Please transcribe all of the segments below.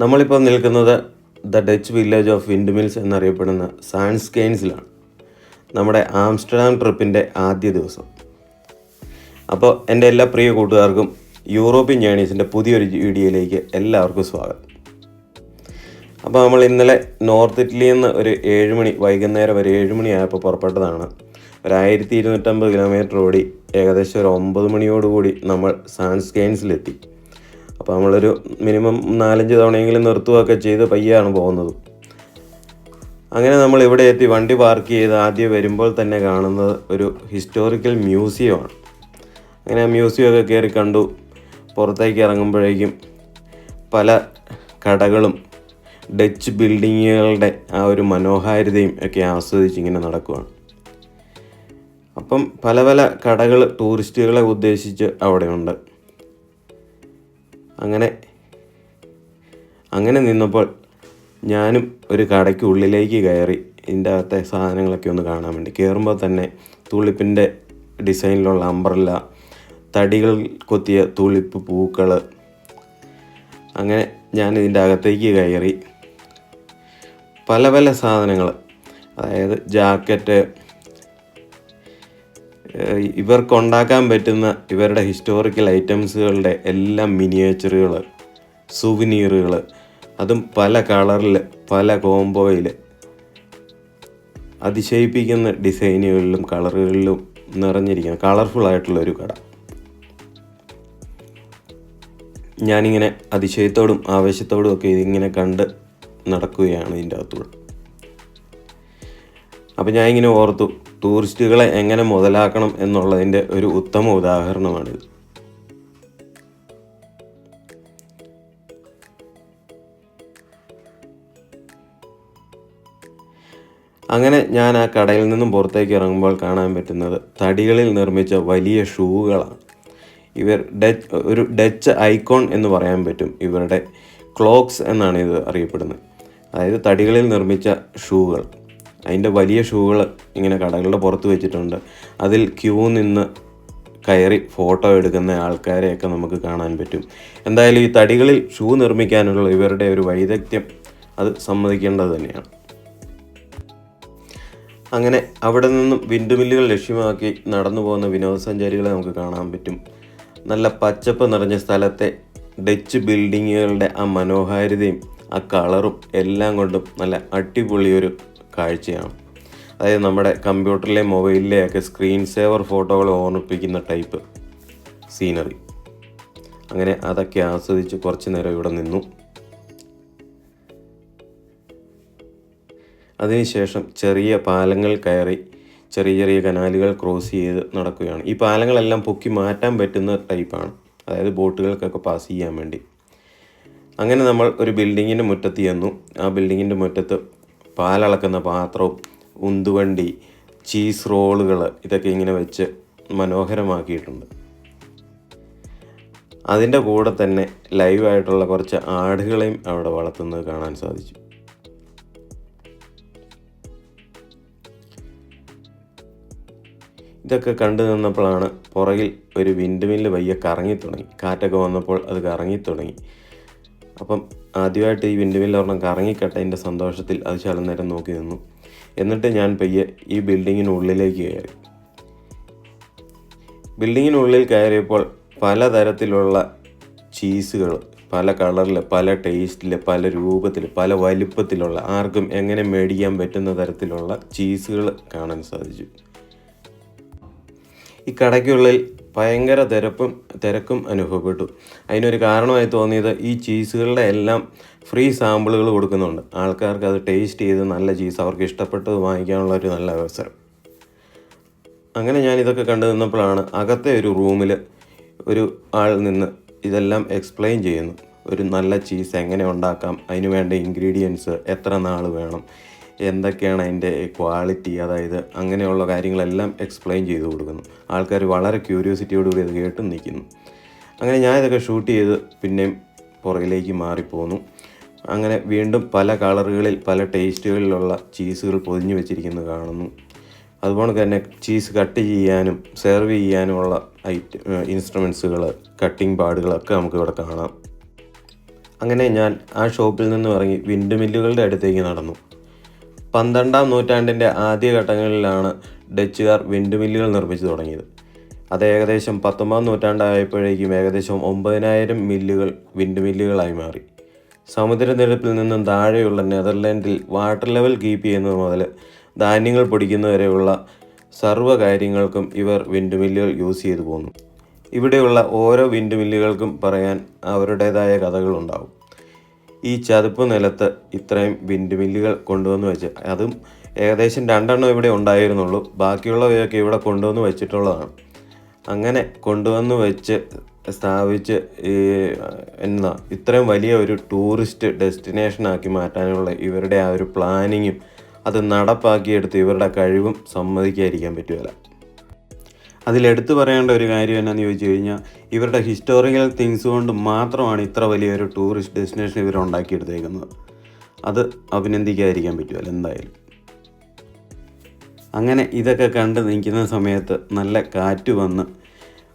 നമ്മളിപ്പോൾ നിൽക്കുന്നത് the Dutch village of windmills എന്നറിയപ്പെടുന്ന സാൻസ്കെയിൻസിലാണ്. നമ്മുടെ ആംസ്റ്റർഡാം ട്രിപ്പിന്റെ ആദ്യ ദിവസം. അപ്പോൾ എന്റെ എല്ലാ പ്രിയ കൂട്ടുകാർക്കും യൂറോപ്യൻ ജേണീസിന്റെ പുതിയൊരു വീഡിയോയിലേക്ക് എല്ലാവർക്കും സ്വാഗതം. അപ്പോൾ നമ്മൾ ഇന്നലെ നോർത്ത് ഇറ്റലിയിൽ നിന്ന് ഒരു ഏഴ് മണി വൈകുന്നേരം ഒരു ഏഴ് മണിയായപ്പോൾ പുറപ്പെട്ടതാണ്. ഒരു ആയിരത്തി ഇരുന്നൂറ്റമ്പത് കിലോമീറ്റർ ഓടി ഏകദേശം ഒരു ഒമ്പത് മണിയോടുകൂടി നമ്മൾ സാൻസ്കെയിൻസിലെത്തി. അപ്പോൾ നമ്മളൊരു മിനിമം നാലഞ്ച് തവണയെങ്കിലും നിർത്തുകയൊക്കെ ചെയ്ത് പയ്യാണ് പോകുന്നത്. അങ്ങനെ നമ്മൾ ഇവിടെ എത്തി വണ്ടി പാർക്ക് ചെയ്ത് ആദ്യം വരുമ്പോൾ തന്നെ കാണുന്നത് ഒരു ഹിസ്റ്റോറിക്കൽ മ്യൂസിയമാണ് അങ്ങനെ ആ മ്യൂസിയമൊക്കെ കയറി കണ്ടു. പുറത്തേക്ക് ഇറങ്ങുമ്പോഴേക്കും പല കടകളും ഡച്ച് ബിൽഡിങ്ങുകളുടെ ആ ഒരു മനോഹാരിതയും ഒക്കെ ആസ്വദിച്ച് ഇങ്ങനെ നടക്കുകയാണ് അപ്പം പല പല കടകൾ ടൂറിസ്റ്റുകളെ ഉദ്ദേശിച്ച് അവിടെയുണ്ട്. അങ്ങനെ അങ്ങനെ നിന്നപ്പോൾ ഞാനും ഒരു കടയ്ക്ക് ഉള്ളിലേക്ക് കയറി ഇതിന്റെ അകത്തെ സാധനങ്ങളൊക്കെ ഒന്ന് കാണാൻ വേണ്ടി. കയറുമ്പോൾ തന്നെ തുളിപ്പിന്റെ ഡിസൈനിലുള്ള അംബ്രല്ല തടികൾ കൊത്തിയ തുളിപ്പ് പൂക്കൾ അങ്ങനെ ഞാൻ ഇതിന്റെ അകത്തേക്ക് കയറി. പല പല സാധനങ്ങൾ അതായത് ജാക്കറ്റ് ഇവർക്കുണ്ടാക്കാൻ പറ്റുന്ന ഇവരുടെ ഹിസ്റ്റോറിക്കൽ ഐറ്റംസുകളുടെ എല്ലാം മിനിയേച്ചറുകൾ സുവിനീറുകൾ അതും പല കളറിൽ പല കോംബോയിൽ അതിശയിപ്പിക്കുന്ന ഡിസൈനുകളിലും കളറുകളിലും നിറഞ്ഞിരിക്കുന്ന കളർഫുൾ ആയിട്ടുള്ള ഒരു കട. ഞാനിങ്ങനെ അതിശയത്തോടും ആവേശത്തോടും ഒക്കെ ഇതിങ്ങനെ കണ്ട് നടക്കുകയാണ് ഇതിന്റെ അകത്തൂടെ. അപ്പം ഞാൻ ഇങ്ങനെ ഓർത്തു ടൂറിസ്റ്റുകളെ എങ്ങനെ മുതലാക്കണം എന്നുള്ളതിന്റെ ഒരു ഉത്തമ ഉദാഹരണമാണിത്. അങ്ങനെ ഞാൻ ആ കടയിൽ നിന്നും പുറത്തേക്ക് ഇറങ്ങുമ്പോൾ കാണാൻ പറ്റുന്നത് തടികളിൽ നിർമ്മിച്ച വലിയ ഷൂകളാണ്. ഇവർ ഡച്ച് ഒരു ഡച്ച് ഐക്കോൺ എന്ന് പറയാൻ പറ്റും ഇവരുടെ ക്ലോക്സ് എന്നാണ് ഇത് അറിയപ്പെടുന്നത്. അതായത് തടികളിൽ നിർമ്മിച്ച ഷൂകൾ. അതിന്റെ വലിയ ഷൂകൾ ഇങ്ങനെ കടകളുടെ പുറത്ത് വെച്ചിട്ടുണ്ട്. അതിൽ ക്യൂ നിന്ന് കയറി ഫോട്ടോ എടുക്കുന്ന ആൾക്കാരെയൊക്കെ നമുക്ക് കാണാൻ പറ്റും. എന്തായാലും ഈ തടികളിൽ ഷൂ നിർമ്മിക്കാനുള്ള ഇവരുടെ ഒരു വൈദഗ്ധ്യം അത് സമ്മതിക്കേണ്ടത് തന്നെയാണ്. അങ്ങനെ അവിടെ നിന്നും വിൻഡുമില്ലുകൾ ലക്ഷ്യമാക്കി നടന്നു പോകുന്ന വിനോദസഞ്ചാരികളെ നമുക്ക് കാണാൻ പറ്റും. നല്ല പച്ചപ്പ് നിറഞ്ഞ സ്ഥലത്തെ ഡച്ച് ബിൽഡിങ്ങുകളുടെ ആ മനോഹാരിതയും ആ കളറും എല്ലാം കൊണ്ടും നല്ല അടിപൊളി ഒരു കാഴ്ചയാണ്. അതായത് നമ്മുടെ കമ്പ്യൂട്ടറിലെ മൊബൈലിലെയൊക്കെ സ്ക്രീൻ സേവർ ഫോട്ടോകൾ ഓർമ്മിപ്പിക്കുന്ന ടൈപ്പ് സീനറി അങ്ങനെ അതൊക്കെ ആസ്വദിച്ച് കുറച്ച് നേരം ഇവിടെ നിന്നു. അതിനുശേഷം ചെറിയ പാലങ്ങൾ കയറി ചെറിയ ചെറിയ കനാലുകൾ ക്രോസ് ചെയ്ത് നടക്കുകയാണ്. ഈ പാലങ്ങളെല്ലാം പൊക്കി മാറ്റാൻ പറ്റുന്ന ടൈപ്പാണ് അതായത് ബോട്ടുകൾക്കൊക്കെ പാസ് ചെയ്യാൻ വേണ്ടി. അങ്ങനെ നമ്മൾ ഒരു ബിൽഡിങ്ങിന്റെ മുറ്റത്ത് ചെന്നു. ആ ബിൽഡിങ്ങിന്റെ മുറ്റത്ത് പാലളക്കുന്ന പാത്രവും ഉന്തുവണ്ടി ചീസ് റോളുകൾ ഇതൊക്കെ ഇങ്ങനെ വെച്ച് മനോഹരമാക്കിയിട്ടുണ്ട്. അതിന്റെ കൂടെ തന്നെ ലൈവായിട്ടുള്ള കുറച്ച് ആടുകളെയും അവിടെ വളർത്തുന്നത് കാണാൻ സാധിച്ചു. ഇതൊക്കെ കണ്ടു നിന്നപ്പോഴാണ് പുറകിൽ ഒരു വിൻഡ് മില്ല് വയ്യ കറങ്ങി തുടങ്ങി. കാറ്റൊക്കെ വന്നപ്പോൾ അത് കറങ്ങി തുടങ്ങി. അപ്പം ആദ്യമായിട്ട് ഈ വിൻഡ് മില്ല് ഒരെണ്ണം കറങ്ങിക്കട്ടെ എന്റെ സന്തോഷത്തിൽ അത് ശലം നേരം നോക്കി നിന്നു. എന്നിട്ട് ഞാൻ പയ്യെ ഈ ബിൽഡിങ്ങിനുള്ളിലേക്ക് കയറി. ബിൽഡിങ്ങിനുള്ളിൽ കയറിയപ്പോൾ പലതരത്തിലുള്ള ചീസുകൾ പല കളറിൽ പല ടേസ്റ്റിൽ പല രൂപത്തിൽ പല വലിപ്പത്തിലുള്ള ആർക്കും എങ്ങനെ മേടിക്കാൻ പറ്റുന്ന തരത്തിലുള്ള ചീസുകൾ കാണാൻ സാധിച്ചു. ഈ കടയ്ക്കുള്ളിൽ ഭയങ്കര തിരപ്പും തിരക്കും അനുഭവപ്പെട്ടു. അതിനൊരു കാരണമായി തോന്നിയത് ഈ ചീസുകളുടെ എല്ലാം ഫ്രീ സാമ്പിളുകൾ കൊടുക്കുന്നുണ്ട്. ആൾക്കാർക്ക് അത് ടേസ്റ്റ് ചെയ്ത് നല്ല ചീസ് അവർക്ക് ഇഷ്ടപ്പെട്ടത് വാങ്ങിക്കാനുള്ള ഒരു നല്ല അവസരം. അങ്ങനെ ഞാൻ ഇതൊക്കെ കണ്ടു നിന്നപ്പോഴാണ് അകത്തെ ഒരു റൂമിൽ ഒരു ആൾ നിന്ന് ഇതെല്ലാം എക്സ്പ്ലെയിൻ ചെയ്യുന്നു. ഒരു നല്ല ചീസ് എങ്ങനെ ഉണ്ടാക്കാം? അതിന് വേണ്ട ഇൻഗ്രീഡിയൻസ് എത്ര നാൾ വേണം? എന്തൊക്കെയാണ് അതിന്റെ ക്വാളിറ്റി അതായത് അങ്ങനെയുള്ള കാര്യങ്ങളെല്ലാം എക്സ്പ്ലെയിൻ ചെയ്ത് കൊടുക്കുന്നു. ആൾക്കാർ വളരെ ക്യൂരിയോസിറ്റിയോടുകൂടി അത് കേട്ടും നിൽക്കുന്നു. അങ്ങനെ ഞാൻ ഇതൊക്കെ ഷൂട്ട് ചെയ്ത് പിന്നെയും പുറകിലേക്ക് മാറിപ്പോന്നു. അങ്ങനെ വീണ്ടും പല കളറുകളിൽ പല ടേസ്റ്റുകളിലുള്ള ചീസുകൾ പൊതിഞ്ഞു വെച്ചിരിക്കുന്നത് കാണുന്നു. അതുപോലെ തന്നെ ചീസ് കട്ട് ചെയ്യാനും സെർവ് ചെയ്യാനുമുള്ള ഐറ്റ ഇൻസ്ട്രുമെൻസുകൾ കട്ടിംഗ് പാടുകളൊക്കെ നമുക്ക് ഇവിടെ കാണാം. അങ്ങനെ ഞാൻ ആ ഷോപ്പിൽ നിന്ന് ഇറങ്ങി വിൻഡ് മില്ലുകളുടെ അടുത്തേക്ക് നടന്നു. പന്ത്രണ്ടാം നൂറ്റാണ്ടിന്റെ ആദ്യഘട്ടങ്ങളിലാണ് ഡച്ചുകാർ വിൻഡ് മില്ലുകൾ നിർമ്മിച്ചു തുടങ്ങിയത്. അത് ഏകദേശം പത്തൊമ്പതാം നൂറ്റാണ്ടായപ്പോഴേക്കും ഏകദേശം ഒമ്പതിനായിരം മില്ലുകൾ വിൻഡ് മില്ലുകളായി മാറി. സമുദ്രനിരപ്പിൽ നിന്നും താഴെയുള്ള നെതർലാൻഡിൽ വാട്ടർ ലെവൽ കീപ്പ് ചെയ്യുന്നത് മുതൽ ധാന്യങ്ങൾ പൊടിക്കുന്നവരെയുള്ള സർവ കാര്യങ്ങൾക്കും ഇവർ വിൻഡ് മില്ലുകൾ യൂസ് ചെയ്തു പോന്നു. ഇവിടെയുള്ള ഓരോ വിൻഡ് മില്ലുകൾക്കും പറയാൻ അവരുടേതായ കഥകളുണ്ടാവും ഈ ചതുപ്പ് നിലത്ത് ഇത്രയും വിൻഡ് മില്ലുകൾ കൊണ്ടുവന്ന് വെച്ച് അതും ഏകദേശം രണ്ടെണ്ണം ഇവിടെ ഉണ്ടായിരുന്നുള്ളൂ. ബാക്കിയുള്ളവയൊക്കെ ഇവിടെ കൊണ്ടുവന്ന് വെച്ചിട്ടുള്ളതാണ്. അങ്ങനെ കൊണ്ടുവന്ന് വെച്ച് സ്ഥാപിച്ച് ഈ എന്നാ ഇത്രയും വലിയ ഒരു ടൂറിസ്റ്റ് ഡെസ്റ്റിനേഷനാക്കി മാറ്റാനുള്ള ഇവരുടെ ആ ഒരു പ്ലാനിങ്ങും അത് നടപ്പാക്കിയെടുത്ത് ഇവരുടെ കഴിവും സമ്മതിക്കാതിരിക്കാൻ പറ്റുകയില്ല. അതിലെടുത്തു പറയേണ്ട ഒരു കാര്യം എന്നാന്ന് ചോദിച്ചു കഴിഞ്ഞാൽ ഇവരുടെ ഹിസ്റ്റോറിക്കൽ തിങ്സ് കൊണ്ട് മാത്രമാണ് ഇത്ര വലിയൊരു ടൂറിസ്റ്റ് ഡെസ്റ്റിനേഷൻ ഇവർ ഉണ്ടാക്കിയെടുത്തേക്കുന്നത്. അത് അഭിനന്ദിക്കാതിരിക്കാൻ പറ്റുമല്ലോ എന്തായാലും. അങ്ങനെ ഇതൊക്കെ കണ്ട് നിൽക്കുന്ന സമയത്ത് നല്ല കാറ്റ് വന്ന്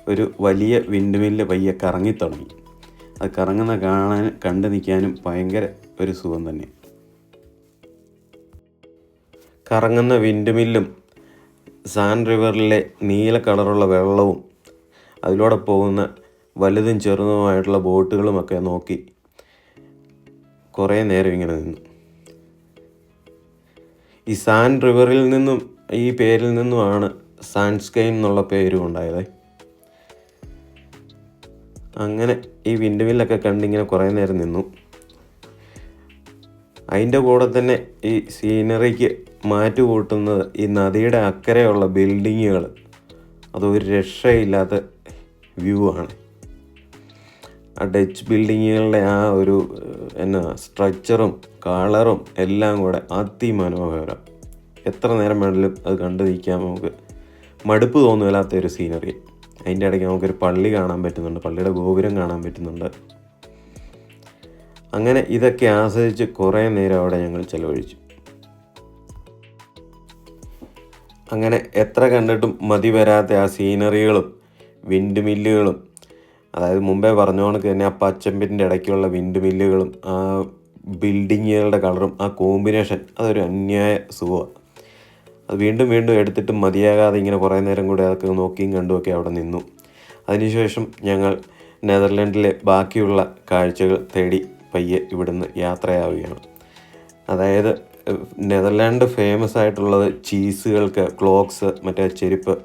ഒരു വലിയ വിൻഡ് മില്ല് പയ്യെ കറങ്ങിത്തുടങ്ങി അത് കറങ്ങുന്ന കാണാൻ കണ്ടു നിൽക്കാനും ഭയങ്കര ഒരു സുഖം തന്നെ കറങ്ങുന്ന വിൻഡ് മില്ലും സാൻ റിവറിലെ നീല കളറുള്ള വെള്ളവും അതിലൂടെ പോകുന്ന വലുതും ചെറുതുമായിട്ടുള്ള ബോട്ടുകളുമൊക്കെ നോക്കി കുറേ നേരം ഇങ്ങനെ നിന്നു. ഈ സാൻ റിവറിൽ നിന്നും ഈ പേരിൽ നിന്നുമാണ് സാൻസ്കൈൻ എന്നുള്ള പേരും ഉണ്ടായത്. അങ്ങനെ ഈ വിൻഡ് മില്ലൊക്കെ കണ്ടിങ്ങനെ കുറേ നേരം നിന്നു. അതിന്റെ കൂടെ തന്നെ ഈ സീനറിക്ക് മാറ്റ് കൂട്ടുന്നത് ഈ നദിയുടെ അക്കരെയുള്ള ബിൽഡിങ്ങുകൾ അതൊരു രക്ഷയില്ലാത്ത വ്യൂ ആണ് ആ ഡച്ച് ബിൽഡിങ്ങുകളുടെ ആ ഒരു എന്നാ സ്ട്രക്ചറും കളറും എല്ലാം കൂടെ അതിമനോഹരം. എത്ര നേരം വേണമെങ്കിലും അത് കണ്ടു നിൽക്കാൻ നമുക്ക് മടുപ്പ് തോന്നുമില്ലാത്ത ഒരു സീനറി അതിന്റെ ഇടയ്ക്ക് നമുക്കൊരു പള്ളി കാണാൻ പറ്റുന്നുണ്ട് പള്ളിയുടെ ഗോപുരം കാണാൻ പറ്റുന്നുണ്ട്. അങ്ങനെ ഇതൊക്കെ ആസ്വദിച്ച് കുറേ നേരം അവിടെ ഞങ്ങൾ ചെലവഴിച്ചു. അങ്ങനെ എത്ര കണ്ടിട്ടും മതി വരാത്ത ആ സീനറികളും വിൻഡ് മില്ലുകളും. അതായത് മുമ്പേ പറഞ്ഞ കണക്ക് തന്നെ ആ പച്ചമ്പിന്റെ ഇടയ്ക്കുള്ള വിൻഡ് മില്ലുകളും ആ ബിൽഡിങ്ങുകളുടെ കളറും ആ കോമ്പിനേഷൻ അതൊരു അന്യായ സുഖമാണ് അത് വീണ്ടും വീണ്ടും എടുത്തിട്ട് മതിയാകാതെ ഇങ്ങനെ കുറേ നേരം കൂടി അതൊക്കെ നോക്കിയും കണ്ടുമൊക്കെ അവിടെ നിന്നു. അതിനുശേഷം ഞങ്ങൾ നെതർലൻഡിലെ ബാക്കിയുള്ള കാഴ്ചകൾ തേടി പയ്യെ ഇവിടുന്ന് യാത്രയാവുകയാണ്. അതായത് നെതർലാൻഡ് ഫേമസ് ആയിട്ടുള്ളത് ചീസുകൾക്ക് ക്ലോക്സ് മറ്റേ ചെരുപ്പ്.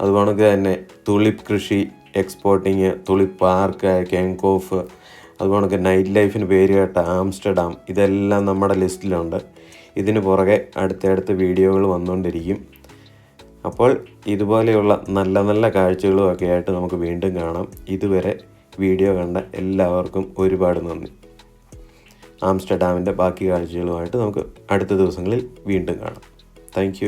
അതുപോലെ തന്നെ തുളിപ്പ് കൃഷി എക്സ്പോർട്ടിങ് തുളിപ്പ് പാർക്ക് കെങ്കോഫ് അതുപോലെ നൈറ്റ് ലൈഫിന് പേര് കേട്ട ആംസ്റ്റർഡാം. ഇതെല്ലാം നമ്മുടെ ലിസ്റ്റിലുണ്ട്. ഇതിന് പുറകെ അടുത്തടുത്ത വീഡിയോകൾ വന്നുകൊണ്ടിരിക്കും. അപ്പോൾ ഇതുപോലെയുള്ള നല്ല നല്ല കാഴ്ചകളും ഒക്കെ ആയിട്ട് നമുക്ക് വീണ്ടും കാണാം. ഇതുവരെ വീഡിയോ കണ്ട എല്ലാവർക്കും ഒരുപാട് നന്ദി. ആംസ്റ്റർഡാമിന്റെ ബാക്കി കാഴ്ചകളുമായിട്ട് നമുക്ക് അടുത്ത ദിവസങ്ങളിൽ വീണ്ടും കാണാം. താങ്ക്